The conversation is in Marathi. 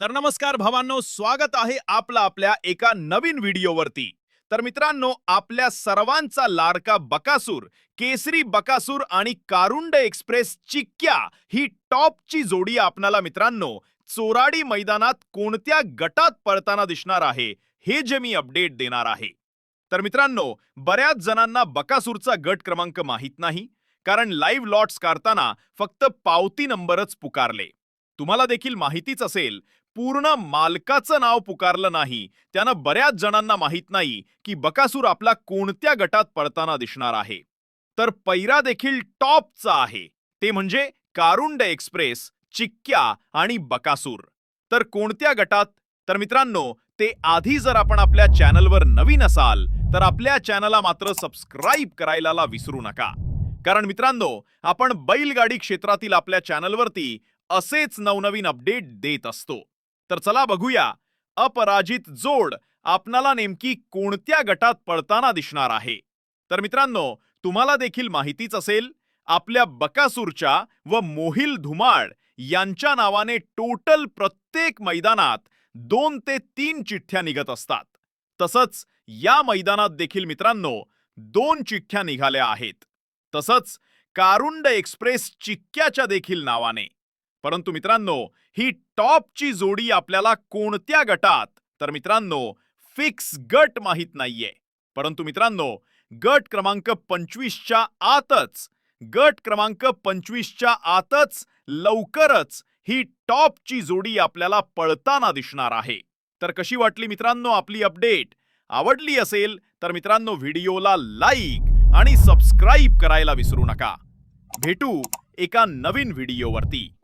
तर नमस्कार भावांनो स्वागत आहे आपलं आपल्या एका नवीन व्हिडिओवरती. तर मित्रांनो आपल्या सर्वांचा लाडका बकासूर केसरी बकासूर आणि कारुंड एक्सप्रेस चिक्क्या ही टॉपची जोडी आपणाला मित्रांनो चोराडी मैदानात कोणत्या गटात पळताना दिसणार आहे हे जे मी अपडेट देणार आहे. तर मित्रांनो बऱ्याच जणांना बकासूरचा गट क्रमांक माहीत नाही कारण लाईव्ह लॉट्स काढताना फक्त पावती नंबरच पुकारले. तुम्हाला देखील माहितीच असेल पूर्ण मालकाचं नाव पुकारलं नाही. त्यानं बऱ्याच जणांना माहीत नाही की बकासूर आपला कोणत्या गटात पळताना दिसणार आहे. तर पैरा देखील टॉपचा आहे. ते म्हणजे कारुंड एक्सप्रेस चिक्क्या आणि बकासूर. तर कोणत्या गटात? तर मित्रांनो ते आधी जर आपण आपल्या चॅनलवर नवीन असाल तर आपल्या चॅनलला मात्र सबस्क्राईब करायला विसरू नका. कारण मित्रांनो आपण बैलगाडी क्षेत्रातील आपल्या चॅनलवरती असेच नवनवीन अपडेट देत असतो. तर चला बघूया. अपराजित जोड आपणाला नेमकी कोणत्या गटात पळताना दिसणार आहे? तर मित्रांनो तुम्हाला देखील माहितीच असेल आपल्या बकासूरच्या व मोहिल धुमाळ यांच्या नावाने टोटल प्रत्येक मैदानात दोन ते तीन चिठ्ठ्या निघत असतात. तसंच या मैदानात देखील मित्रांनो दोन चिठ्ठ्या निघाल्या आहेत. तसंच कारुंड एक्सप्रेस चिक्क्याच्या देखील नावाने. परंतु मित्रांनो ही टॉपची जोडी आपल्याला कोणत्या गटात? तर मित्रांनो फिक्स गट माहीत नाहीये. परंतु मित्रांनो गट क्रमांक पंचवीसच्या आतच गट क्रमांक पंचवीसच्या आतच लवकरच ही टॉपची जोडी आपल्याला पळताना दिसणार आहे. तर कशी वाटली मित्रांनो आपली अपडेट? आवडली असेल तर मित्रांनो व्हिडिओला लाईक आणि सबस्क्राईब करायला विसरू नका. भेटू एका नवीन व्हिडिओवरती.